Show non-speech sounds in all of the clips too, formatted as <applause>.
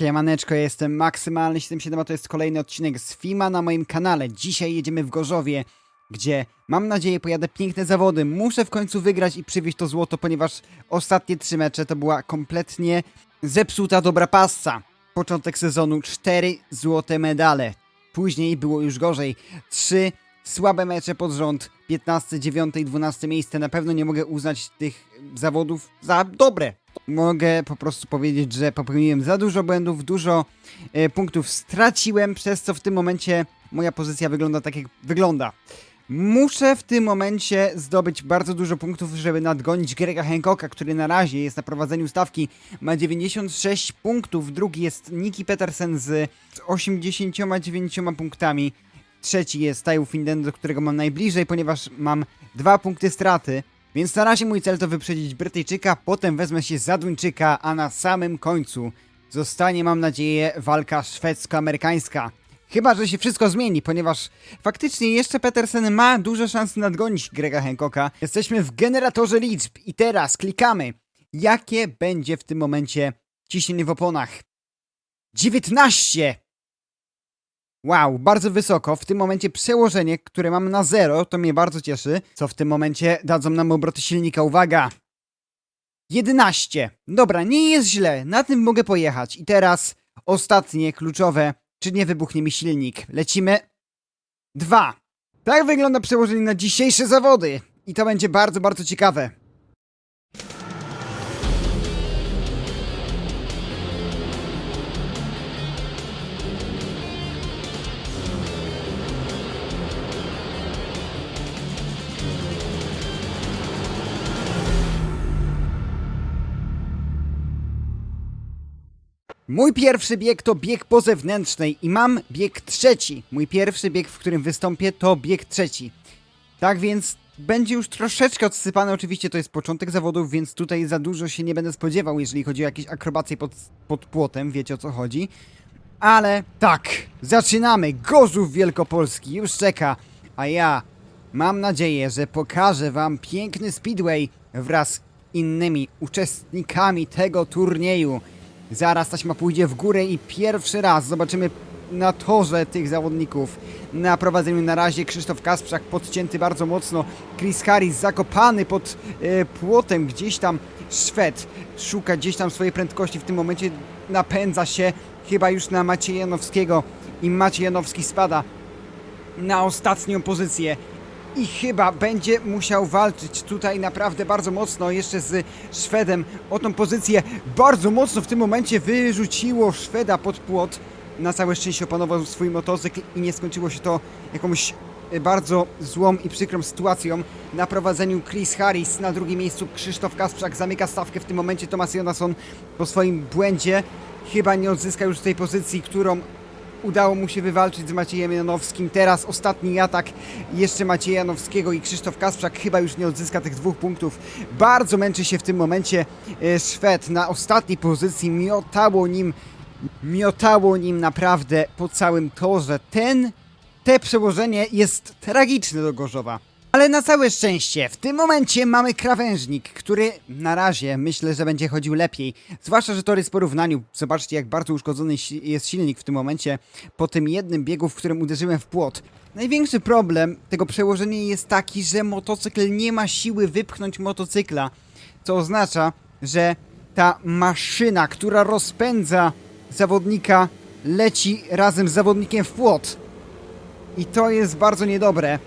Siemaneczko, ja jestem Maksymalny 77, a to jest kolejny odcinek z FIMA na moim kanale. Dzisiaj jedziemy w Gorzowie, gdzie mam nadzieję pojadę piękne zawody. Muszę w końcu wygrać i przywieźć to złoto, ponieważ ostatnie trzy mecze to była kompletnie zepsuta dobra passa. Początek sezonu, cztery złote medale. Później było już gorzej. Trzy słabe mecze pod rząd, 15, 9 i 12 miejsce. Na pewno nie mogę uznać tych zawodów za dobre. Mogę po prostu powiedzieć, że popełniłem za dużo błędów, dużo e, punktów straciłem, przez co w tym momencie moja pozycja wygląda tak, jak wygląda. Muszę w tym momencie zdobyć bardzo dużo punktów, żeby nadgonić Grega Hancocka, który na razie jest na prowadzeniu stawki. Ma 96 punktów, drugi jest Niki Petersen z 89 punktami. Trzeci jest Taju Finden, do którego mam najbliżej, ponieważ mam dwa punkty straty. Więc na razie mój cel to wyprzedzić Brytyjczyka, potem wezmę się za Duńczyka, a na samym końcu zostanie, mam nadzieję, walka szwedzko-amerykańska. Chyba, że się wszystko zmieni, ponieważ faktycznie jeszcze Petersen ma duże szanse nadgonić Grega Hancocka. Jesteśmy w generatorze liczb i teraz klikamy. Jakie będzie w tym momencie ciśnienie w oponach? 19! Wow, bardzo wysoko. W tym momencie przełożenie, które mam na zero, to mnie bardzo cieszy. Co w tym momencie dadzą nam obroty silnika. Uwaga! 11. Dobra, nie jest źle. Na tym mogę pojechać. I teraz ostatnie, kluczowe. Czy nie wybuchnie mi silnik? Lecimy. 2. Tak wygląda przełożenie na dzisiejsze zawody. I to będzie bardzo, bardzo ciekawe. Mój pierwszy bieg to bieg po zewnętrznej i mam bieg trzeci. Mój pierwszy bieg, w którym wystąpię, to bieg trzeci. Tak więc będzie już troszeczkę odsypane. Oczywiście to jest początek zawodów, więc tutaj za dużo się nie będę spodziewał, jeżeli chodzi o jakieś akrobacje pod, pod płotem. Wiecie o co chodzi. Ale tak, zaczynamy. Gorzów Wielkopolski już czeka, a ja mam nadzieję, że pokażę wam piękny speedway wraz z innymi uczestnikami tego turnieju. Zaraz taśma pójdzie w górę i pierwszy raz zobaczymy na torze tych zawodników. Na prowadzeniu na razie Krzysztof Kasprzak podcięty bardzo mocno. Chris Harris zakopany pod e, płotem gdzieś tam. Szwed szuka gdzieś tam swojej prędkości. W tym momencie napędza się chyba już na Macieja Janowskiego i Maciej Janowski spada na ostatnią pozycję i chyba będzie musiał walczyć tutaj naprawdę bardzo mocno jeszcze z Szwedem o tą pozycję. Bardzo mocno w tym momencie wyrzuciło Szweda pod płot. Na całe szczęście opanował swój motocykl i nie skończyło się to jakąś e, bardzo złą i przykrą sytuacją. Na prowadzeniu Chris Harris, na drugim miejscu Krzysztof Kasprzak zamyka stawkę w tym momencie. Tomasz Jonasson po swoim błędzie chyba nie odzyska już tej pozycji, którą udało mu się wywalczyć z Maciejem Janowskim. Teraz ostatni atak jeszcze Macieja Janowskiego i Krzysztof Kasprzak chyba już nie odzyska tych dwóch punktów. Bardzo męczy się w tym momencie e, Szwed na ostatniej pozycji. Miotało nim, miotało nim naprawdę po całym torze. Ten, te przełożenie jest tragiczne do Gorzowa. Ale na całe szczęście, w tym momencie mamy krawężnik, który na razie myślę, że będzie chodził lepiej. Zwłaszcza, że tory z porównaniu. Zobaczcie, jak bardzo uszkodzony jest silnik w tym momencie po tym jednym biegu, w którym uderzyłem w płot. Największy problem tego przełożenia jest taki, że motocykl nie ma siły wypchnąć motocykla, co oznacza, że ta maszyna, która rozpędza zawodnika, leci razem z zawodnikiem w płot. I to jest bardzo niedobre.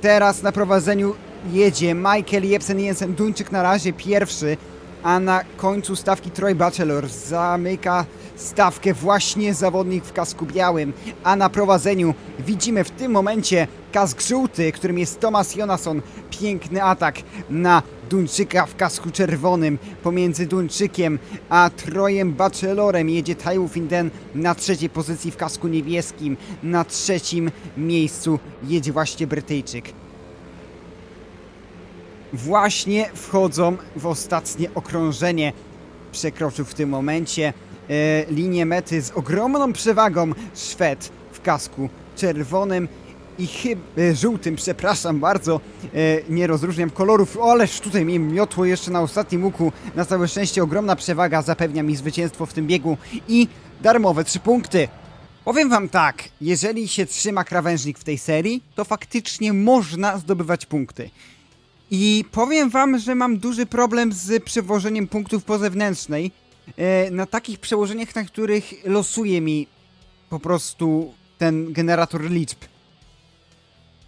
Teraz na prowadzeniu jedzie Michael Jebsen Jensen, Duńczyk. Na razie pierwszy, a na końcu stawki Troy Bachelor zamyka stawkę właśnie zawodnik w kasku białym, a na prowadzeniu widzimy w tym momencie kask żółty, którym jest Thomas Jonasson. Piękny atak na Duńczyka w kasku czerwonym. Pomiędzy Duńczykiem a Trojem Bachelorem jedzie Taiwu Finden na trzeciej pozycji w kasku niebieskim. Na trzecim miejscu jedzie właśnie Brytyjczyk. Właśnie wchodzą w ostatnie okrążenie. Przekroczył w tym momencie linię mety z ogromną przewagą Szwed w kasku czerwonym i e, żółtym, przepraszam bardzo, e, nie rozróżniam kolorów, o, ależ tutaj mnie miotło jeszcze na ostatnim łuku, na całe szczęście ogromna przewaga zapewnia mi zwycięstwo w tym biegu i darmowe trzy punkty. Powiem wam tak, jeżeli się trzyma krawężnik w tej serii, to faktycznie można zdobywać punkty. I powiem wam, że mam duży problem z przewożeniem punktów po zewnętrznej. E, na takich przełożeniach, na których losuje mi po prostu ten generator liczb.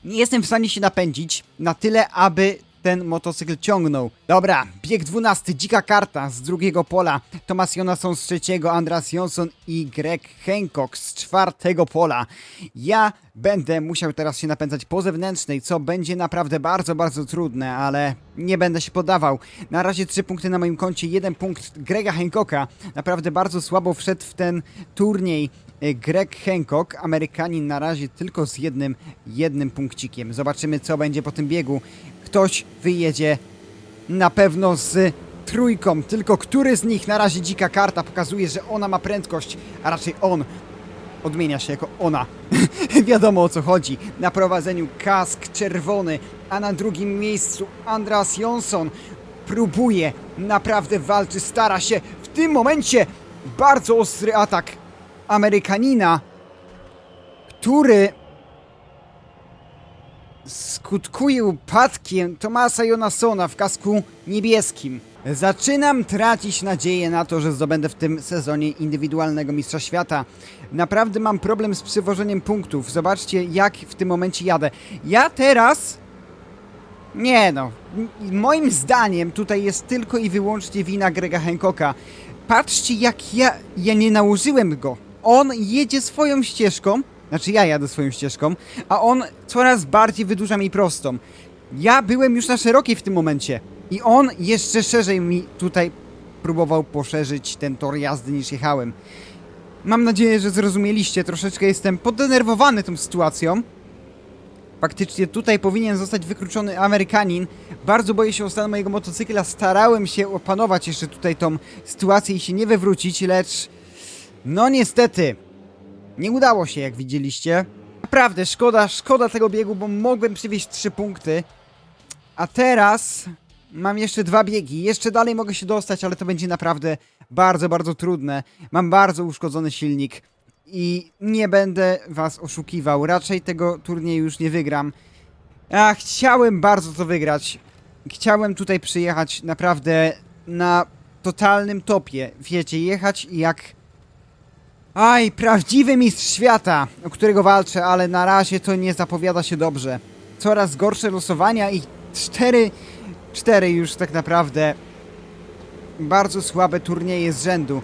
Nie jestem w stanie się napędzić na tyle, aby ten motocykl ciągnął. Dobra, bieg 12, dzika karta z drugiego pola. Tomasz Jonasson z trzeciego, Andras Jonsson i Greg Hancock z czwartego pola. Ja będę musiał teraz się napędzać po zewnętrznej, co będzie naprawdę bardzo, bardzo trudne, ale nie będę się podawał. Na razie trzy punkty na moim koncie, jeden punkt Grega Hancocka. Naprawdę bardzo słabo wszedł w ten turniej e, Greg Hancock, Amerykanin na razie tylko z jednym, jednym punkcikiem. Zobaczymy co będzie po tym biegu. Ktoś wyjedzie na pewno z trójką, tylko który z nich na razie dzika karta pokazuje, że ona ma prędkość, a raczej on odmienia się jako ona. <laughs> Wiadomo o co chodzi. Na prowadzeniu kask czerwony, a na drugim miejscu Andras Jonsson próbuje, naprawdę walczy, stara się. W tym momencie bardzo ostry atak Amerykanina, który skutkuje upadkiem Tomasa Jonassona w kasku niebieskim. Zaczynam tracić nadzieję na to, że zdobędę w tym sezonie indywidualnego Mistrza Świata. Naprawdę mam problem z przywożeniem punktów. Zobaczcie, jak w tym momencie jadę. Ja teraz. Nie no. Moim zdaniem tutaj jest tylko i wyłącznie wina Grega Hancocka. Patrzcie, jak ja. Ja nie nałożyłem go. On jedzie swoją ścieżką. Znaczy ja jadę swoją ścieżką, a on coraz bardziej wydłuża mi prostą. Ja byłem już na szerokiej w tym momencie i on jeszcze szerzej mi tutaj próbował poszerzyć ten tor jazdy niż jechałem. Mam nadzieję, że zrozumieliście, troszeczkę jestem poddenerwowany tą sytuacją. Faktycznie tutaj powinien zostać wykluczony Amerykanin. Bardzo boję się o stan mojego motocykla. Starałem się opanować jeszcze tutaj tą sytuację i się nie wywrócić, lecz... No niestety, nie udało się, jak widzieliście. Naprawdę, szkoda, szkoda tego biegu, bo mogłem przywieźć trzy punkty. A teraz mam jeszcze dwa biegi. Jeszcze dalej mogę się dostać, ale to będzie naprawdę bardzo, bardzo trudne. Mam bardzo uszkodzony silnik i nie będę was oszukiwał. Raczej tego turnieju już nie wygram. A chciałem bardzo to wygrać. Chciałem tutaj przyjechać naprawdę na totalnym topie. Wiecie, jechać jak Aj, prawdziwy mistrz świata, o którego walczę, ale na razie to nie zapowiada się dobrze. Coraz gorsze losowania i cztery, cztery już tak naprawdę bardzo słabe turnieje z rzędu.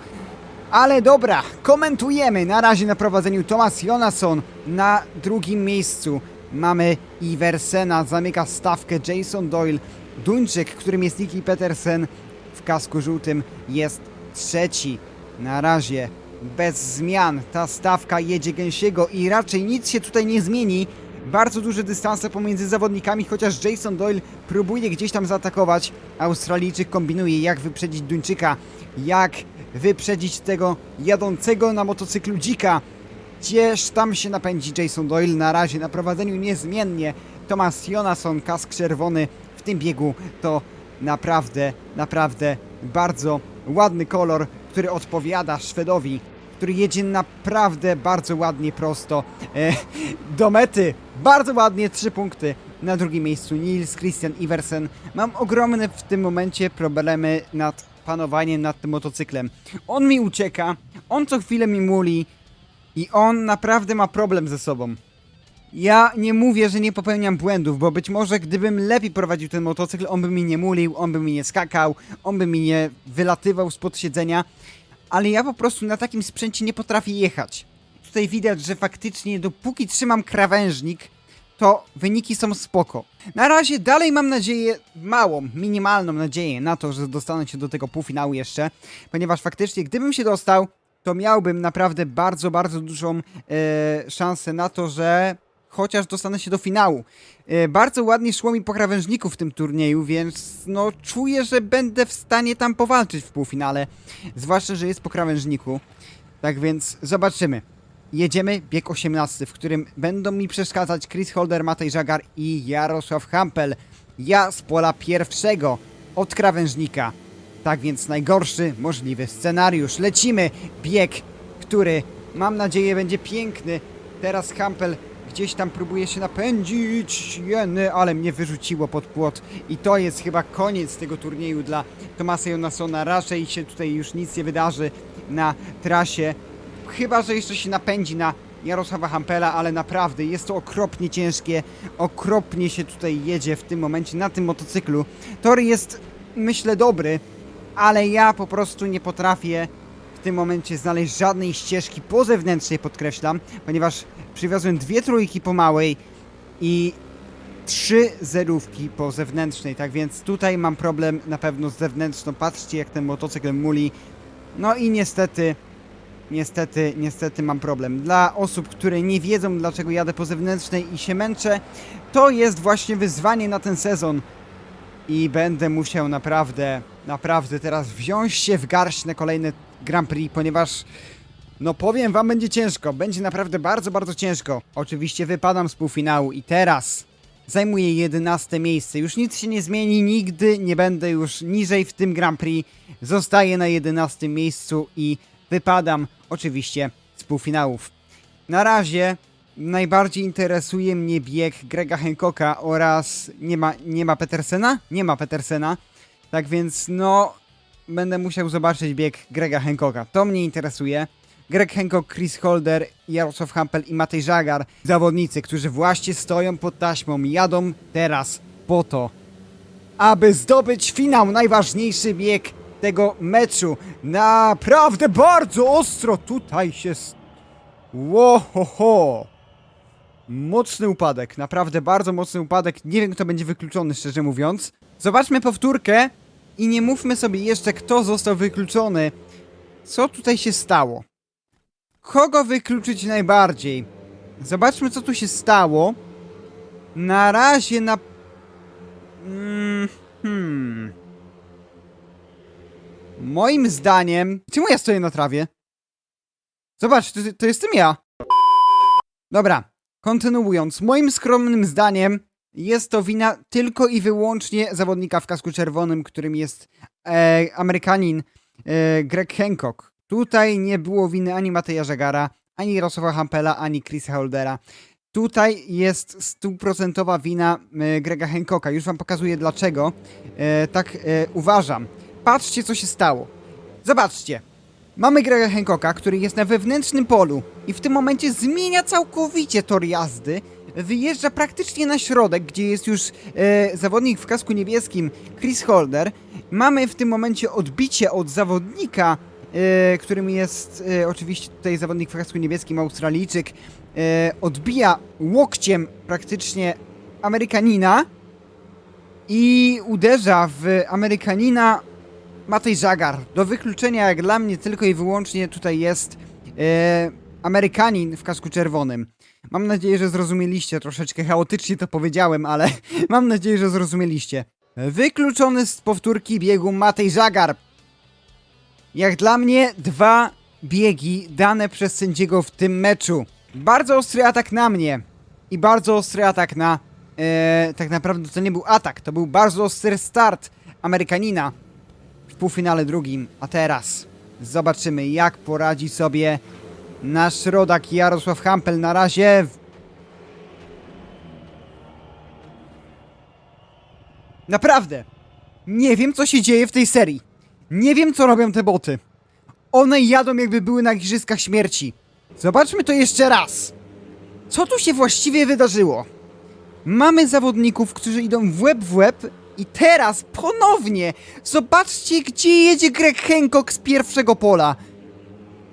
Ale dobra, komentujemy. Na razie na prowadzeniu Tomasz Jonasson na drugim miejscu. Mamy Iversena, zamyka stawkę Jason Doyle. Duńczyk, którym jest Nicky Petersen w kasku żółtym jest trzeci. Na razie bez zmian. Ta stawka jedzie gęsiego i raczej nic się tutaj nie zmieni. Bardzo duże dystanse pomiędzy zawodnikami, chociaż Jason Doyle próbuje gdzieś tam zaatakować. Australijczyk kombinuje, jak wyprzedzić Duńczyka, jak wyprzedzić tego jadącego na motocyklu dzika. Gdzież tam się napędzi Jason Doyle na razie na prowadzeniu niezmiennie. Thomas Jonasson, kask czerwony w tym biegu to naprawdę, naprawdę bardzo ładny kolor, który odpowiada Szwedowi, który jedzie naprawdę bardzo ładnie prosto e, do mety. Bardzo ładnie, trzy punkty. Na drugim miejscu Nils Christian Iversen. Mam ogromne w tym momencie problemy nad panowaniem nad tym motocyklem. On mi ucieka, on co chwilę mi muli i on naprawdę ma problem ze sobą. Ja nie mówię, że nie popełniam błędów, bo być może gdybym lepiej prowadził ten motocykl, on by mi nie mulił, on by mi nie skakał, on by mi nie wylatywał spod siedzenia, ale ja po prostu na takim sprzęcie nie potrafię jechać. Tutaj widać, że faktycznie dopóki trzymam krawężnik, to wyniki są spoko. Na razie dalej mam nadzieję, małą, minimalną nadzieję na to, że dostanę się do tego półfinału jeszcze, ponieważ faktycznie gdybym się dostał, to miałbym naprawdę bardzo, bardzo dużą e, szansę na to, że chociaż dostanę się do finału. E, bardzo ładnie szło mi po krawężniku w tym turnieju, więc no czuję, że będę w stanie tam powalczyć w półfinale. Zwłaszcza, że jest po krawężniku. Tak więc zobaczymy. jedziemy bieg 18, w którym będą mi przeszkadzać Chris Holder, Matej Żagar i Jarosław Hampel. Ja z pola pierwszego od krawężnika. Tak więc najgorszy możliwy scenariusz. Lecimy bieg, który mam nadzieję będzie piękny. Teraz Hampel gdzieś tam próbuje się napędzić, jeny, ale mnie wyrzuciło pod płot. I to jest chyba koniec tego turnieju dla Tomasa Jonasona. Raczej się tutaj już nic nie wydarzy na trasie. Chyba, że jeszcze się napędzi na Jarosława Hampela, ale naprawdę jest to okropnie ciężkie. Okropnie się tutaj jedzie w tym momencie na tym motocyklu. Tor jest, myślę, dobry, ale ja po prostu nie potrafię tym momencie znaleźć żadnej ścieżki po zewnętrznej, podkreślam, ponieważ przywiozłem dwie trójki po małej i trzy zerówki po zewnętrznej, tak więc tutaj mam problem na pewno z zewnętrzną. Patrzcie jak ten motocykl muli. No i niestety, niestety, niestety mam problem. Dla osób, które nie wiedzą dlaczego jadę po zewnętrznej i się męczę, to jest właśnie wyzwanie na ten sezon. I będę musiał naprawdę, naprawdę teraz wziąć się w garść na kolejne Grand Prix, ponieważ no powiem wam, będzie ciężko. Będzie naprawdę bardzo, bardzo ciężko. Oczywiście wypadam z półfinału i teraz zajmuję 11 miejsce. Już nic się nie zmieni, nigdy nie będę już niżej w tym Grand Prix. Zostaję na 11 miejscu i wypadam oczywiście z półfinałów. Na razie najbardziej interesuje mnie bieg Grega Hancocka oraz nie ma, nie ma Petersena? Nie ma Petersena. Tak więc no będę musiał zobaczyć bieg Grega Hancocka. To mnie interesuje. Greg Hancock, Chris Holder, Jarosław Hampel i Matej Żagar. Zawodnicy, którzy właśnie stoją pod taśmą, jadą teraz po to, aby zdobyć finał, najważniejszy bieg tego meczu. Naprawdę bardzo ostro tutaj się... Łohoho! Mocny upadek, naprawdę bardzo mocny upadek. Nie wiem, kto będzie wykluczony, szczerze mówiąc. Zobaczmy powtórkę i nie mówmy sobie jeszcze, kto został wykluczony. Co tutaj się stało? Kogo wykluczyć najbardziej? Zobaczmy, co tu się stało. Na razie na... Mm, hmm... Moim zdaniem... Czemu ja stoję na trawie? Zobacz, to, to jestem ja. Dobra, kontynuując. Moim skromnym zdaniem jest to wina tylko i wyłącznie zawodnika w kasku czerwonym, którym jest e, Amerykanin e, Greg Hancock. Tutaj nie było winy ani Mateja Żegara, ani Jarosława Hampela, ani Chrisa Holdera. Tutaj jest stuprocentowa wina e, Grega Hancocka. Już wam pokazuję dlaczego. E, tak e, uważam. Patrzcie, co się stało. Zobaczcie. Mamy Grega Hancocka, który jest na wewnętrznym polu i w tym momencie zmienia całkowicie tor jazdy. Wyjeżdża praktycznie na środek, gdzie jest już e, zawodnik w kasku niebieskim Chris Holder. Mamy w tym momencie odbicie od zawodnika, e, którym jest e, oczywiście tutaj zawodnik w kasku niebieskim, Australijczyk. E, odbija łokciem praktycznie Amerykanina i uderza w Amerykanina Matej Żagar. Do wykluczenia, jak dla mnie, tylko i wyłącznie tutaj jest e, Amerykanin w kasku czerwonym. Mam nadzieję, że zrozumieliście. Troszeczkę chaotycznie to powiedziałem, ale <laughs> mam nadzieję, że zrozumieliście. Wykluczony z powtórki biegu Matej Żagar. Jak dla mnie, dwa biegi dane przez sędziego w tym meczu. Bardzo ostry atak na mnie i bardzo ostry atak na. E, tak naprawdę to nie był atak, to był bardzo ostry start Amerykanina w półfinale drugim. A teraz zobaczymy, jak poradzi sobie nasz rodak Jarosław Hampel. Na razie. Naprawdę. Nie wiem, co się dzieje w tej serii. Nie wiem, co robią te boty. One jadą, jakby były na igrzyskach śmierci. Zobaczmy to jeszcze raz. Co tu się właściwie wydarzyło? Mamy zawodników, którzy idą w łeb w łeb i teraz ponownie zobaczcie, gdzie jedzie Greg Hancock z pierwszego pola.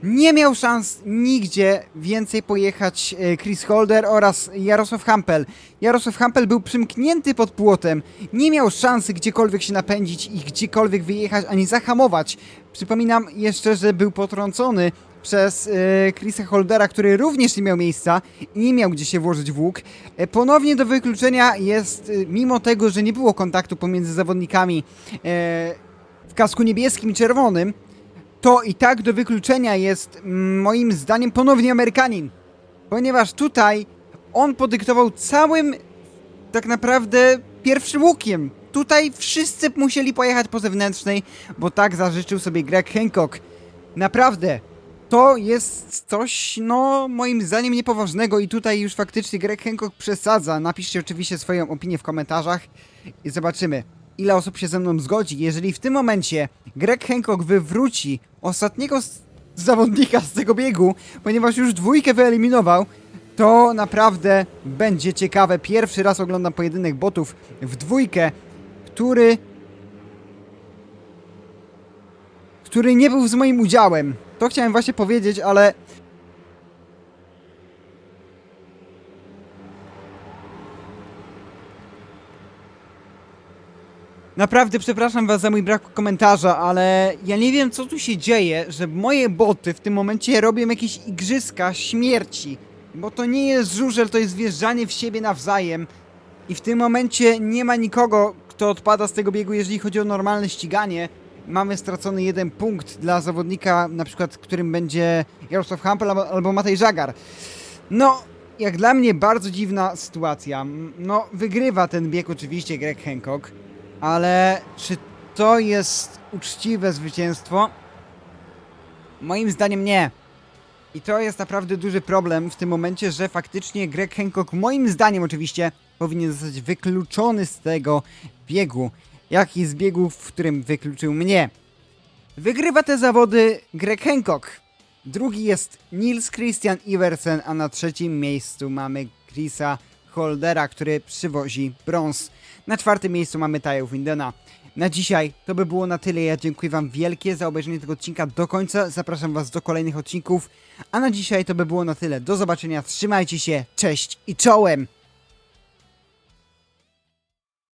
Nie miał szans nigdzie więcej pojechać e, Chris Holder oraz Jarosław Hampel. Jarosław Hampel był przymknięty pod płotem. Nie miał szansy gdziekolwiek się napędzić i gdziekolwiek wyjechać ani zahamować. Przypominam jeszcze, że był potrącony przez e, Chrisa Holdera, który również nie miał miejsca i nie miał gdzie się włożyć w łuk. E, ponownie do wykluczenia jest, mimo tego, że nie było kontaktu pomiędzy zawodnikami w kasku niebieskim i czerwonym, to i tak do wykluczenia jest mm, moim zdaniem ponownie Amerykanin. Ponieważ tutaj on podyktował całym tak naprawdę pierwszym łukiem. Tutaj wszyscy musieli pojechać po zewnętrznej, bo tak zażyczył sobie Greg Hancock. Naprawdę, to jest coś, no, moim zdaniem niepoważnego i tutaj już faktycznie Greg Hancock przesadza. Napiszcie oczywiście swoją opinię w komentarzach i zobaczymy, ile osób się ze mną zgodzi. Jeżeli w tym momencie Greg Hancock wywróci ostatniego zawodnika z tego biegu, ponieważ już dwójkę wyeliminował, to naprawdę będzie ciekawe. Pierwszy raz oglądam pojedynek botów w dwójkę, który który nie był z moim udziałem. To chciałem właśnie powiedzieć, ale Naprawdę przepraszam was za mój brak komentarza, ale ja nie wiem co tu się dzieje, że moje boty w tym momencie robią jakieś igrzyska śmierci. Bo to nie jest żużel, to jest wjeżdżanie w siebie nawzajem. I w tym momencie nie ma nikogo, kto odpada z tego biegu, jeżeli chodzi o normalne ściganie. Mamy stracony jeden punkt dla zawodnika, na przykład którym będzie Jarosław Hampel albo, albo Matej Żagar. No, jak dla mnie bardzo dziwna sytuacja. No, wygrywa ten bieg oczywiście Greg Hancock, ale czy to jest uczciwe zwycięstwo? Moim zdaniem nie. I to jest naprawdę duży problem w tym momencie, że faktycznie Greg Hancock, moim zdaniem oczywiście, powinien zostać wykluczony z tego biegu. Jak i z biegu, w którym wykluczył mnie. Wygrywa te zawody Greg Hancock. Drugi jest Nils Christian Iversen, a na trzecim miejscu mamy Chrisa Holdera, który przywozi brąz. Na czwartym miejscu mamy Tayo Windena. Na dzisiaj to by było na tyle. Ja dziękuję Wam wielkie za obejrzenie tego odcinka do końca. Zapraszam Was do kolejnych odcinków. A na dzisiaj to by było na tyle. Do zobaczenia. Trzymajcie się. Cześć i czołem!